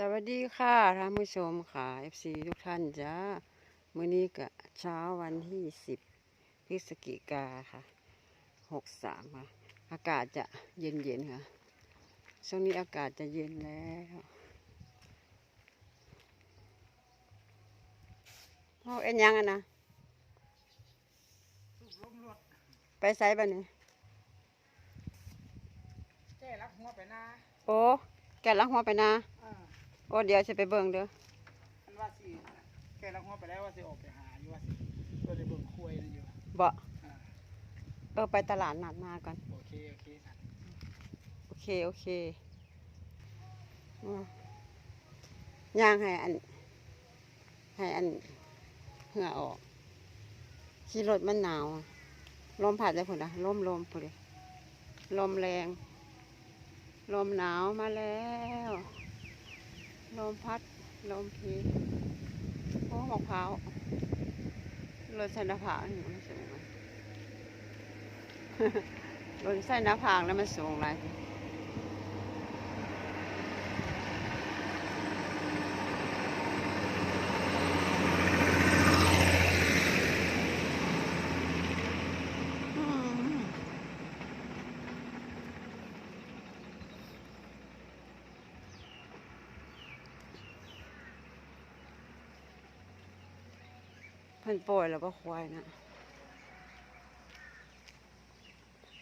สวัสดีค่ะท่านผู้ชมค่ะ FC ทุกท่านจ้ามื้อนี้ก็เช้าวันที่10พฤศจิกาค่ะ63ค่ะ อากาศจะเย็นๆค่ะ ช่วงนี้อากาศจะเย็นแล้วเอาเอ็นยังอะนะสูบลมรถไปไซบ้านี่แก้รักหัวไปนาโอ้แกลักหัวไปนาอ่า โอ้เดี๋ยวจะไปเบิ่งเด้ออันว่าสิแก้รักหัวไปแล้วว่าสิออกไปหาอยู่ว่าสิก็เลยเบิ่งคุยนั่นอยู่บ่อ่าเออไปตลาดนัดมาก่อน โอเคโอเคสันโอเค โอเคอืมย่างให้อัน ให้อันเหงื่อออก ขี่รถมันหนาวอะลมพัดเลยพุ่นนะลมลมพุ่นเลยลมแรง ลมหนาวมาแล้ว ลมพัด ลมพีโอ้มะพร้าวลนใส่หน้าผากนี่มันสูงไหมลนใส่หน้าผากแล้วมันสูงเลย พิ่นป่วยแล้วก็ควายนะ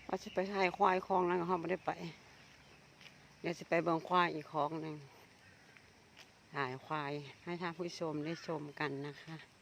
ว่าจะไปถ่ายควายคลองนั้นก็เขาไม่ได้ไป เดี๋ยวจะไปเบิ่งควายอีกคลองหนึ่งถ่ายควายให้ท่านผู้ชมได้ชมกันนะคะ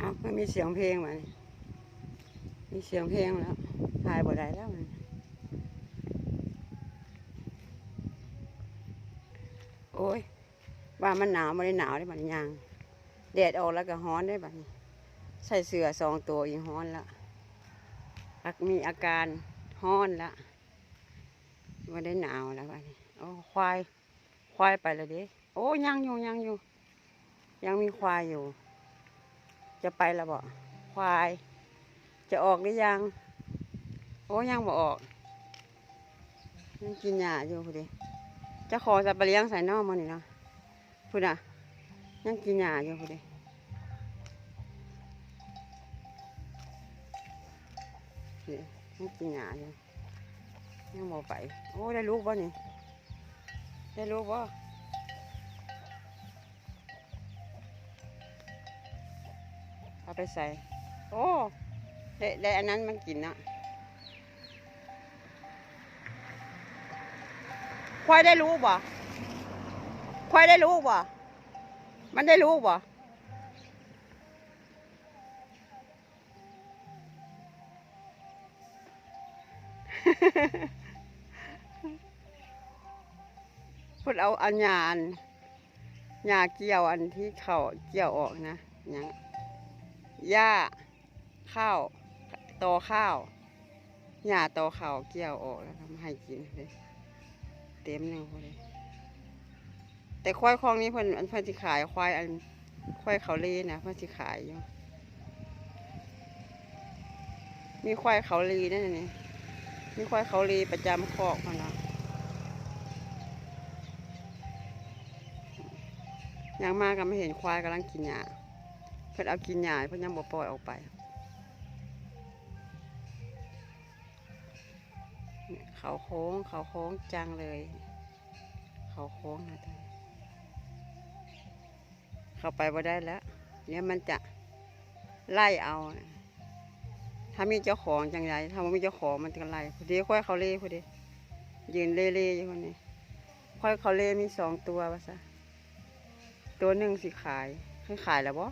อามันมีเสียงเพลงมานี่มีเสียงเพลงแล้วถ่ายบ่ได้แล้วมันโอ้ยว่ามันหนาวไม่ได้หนาวได้บัดยังแดดออกแล้วก็ฮ้อนได้บัดใส่เสื้อสองตัวอีกฮ้อนแล้วอักมีอาการฮ้อนแล้วไม่ได้หนาวแล้วบัดนี้โอ้ควายควายไปแล้วด้โอ้ยังอยู่ยังอยู่ ยังมีควายอยู่ จะไปแล้วบ่ควาย จะออกหรือยัง โอ้ยังบ่ออกยังกินหญ้าอยู่พอดีจะขอจะไปเลี้ยงใส่นอกมานี่เนาะพูดอะยังกินหญ้าอยู่พอดีนี่ยังกินหญ้าอยู่ยังบ่ไป โอ้ได้ลูกบ่นี่ได้ลูกบ่ เอาไปใส่ โอ้ได้ได้อันนั้นมันกินนะควายได้รู้บ่ควายได้รู้บ่มันได้รู้บ่พูดเอาอันยานยาเกี่ยวอันที่เขาเกี่ยวออกนะหยัง หญ้าข้าวตอข้าวหญ้าตอข้าวเกี่ยวออกแล้วทำให้กินเลยเต็มหนึ่งเลยแต่ควายคลองนี้เพิ่นอันเพิ่นสิขายควายอันควายเขาลีนะเพิ่นสิขายอยู่มีควายเขาลีนั่นนี่มีควายเขาลีประจำคอกเพิ่นนะยังมาก็ไม่เห็นควายกำลังกินหญ้า พิ่นเอากินหญ้าเพิ่นยังบ่ปล่อยออกไปเขาโค้งเขาโค้งจังเลย เขาโค้งนะท่านเข้าไปบ่ได้แล้วเนี่ยมันจะไล่เอา ถ้ามีเจ้าของจังไรถ้าไม่มีเจ้าของมันจะไล่พอดีควายเขาเล่พอดียืนเล่ๆอยู่คนนี้ควายเขาเล่มีสองตัวว่าซะตัวหนึ่งสิขายคือขายแล้วบ่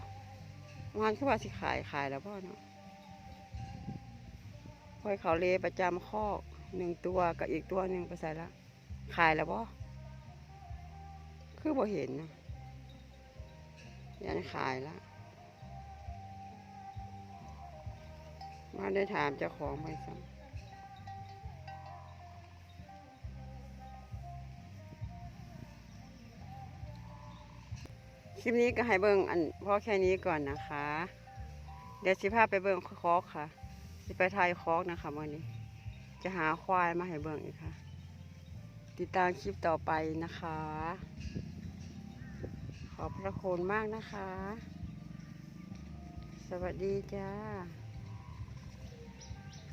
งานคือว่าสิขายขายแล้วพ่อเนาะพอยเขาเลประจำคอกหนึ่งตัวกับอีกตัวหนึ่งไปใส่ละขายแล้วพ่อคือบ่เห็นนะยันขายละมาได้ถามเจ้าของไปซ้ำ ลิปนี้ก็ให้เบิ่งอันพอแค่นี้ก่อนนะคะ เดี๋ยวสิพาไปเบิ่งคอกค่ะ สิไปทายคอกนะคะมื่อนี้ จะหาควายมาให้เบิ่งอีกค่ะ ติดตามคลิปต่อไปนะคะ ขอบพระคุณมากนะคะ สวัสดีจ้า